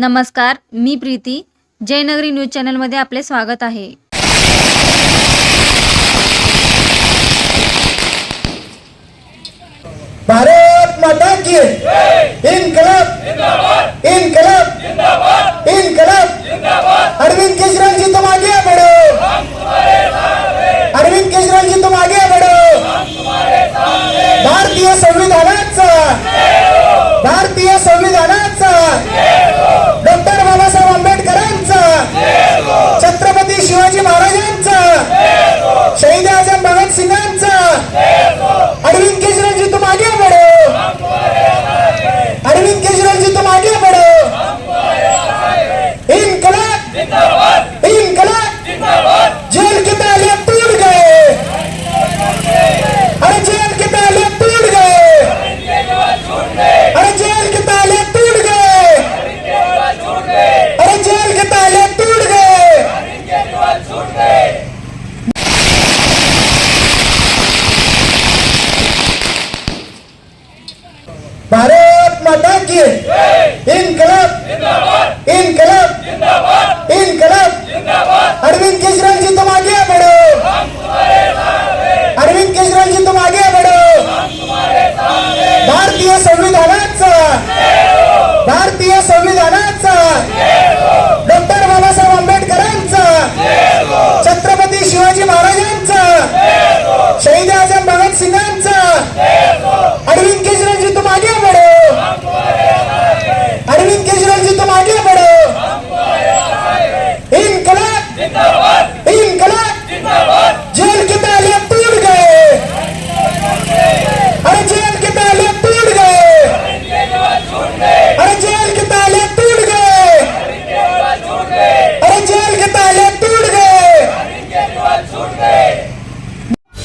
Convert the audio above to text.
नमस्कार मी प्रीति. जयनगरी news channel मध्य आपले स्वागत है भारत माता की इनकलाब. इनकलाब. इनकलाब. अरविंद केजरीवाल जी तो आगे Sehingga akan banget sehingga Hey! In Kalam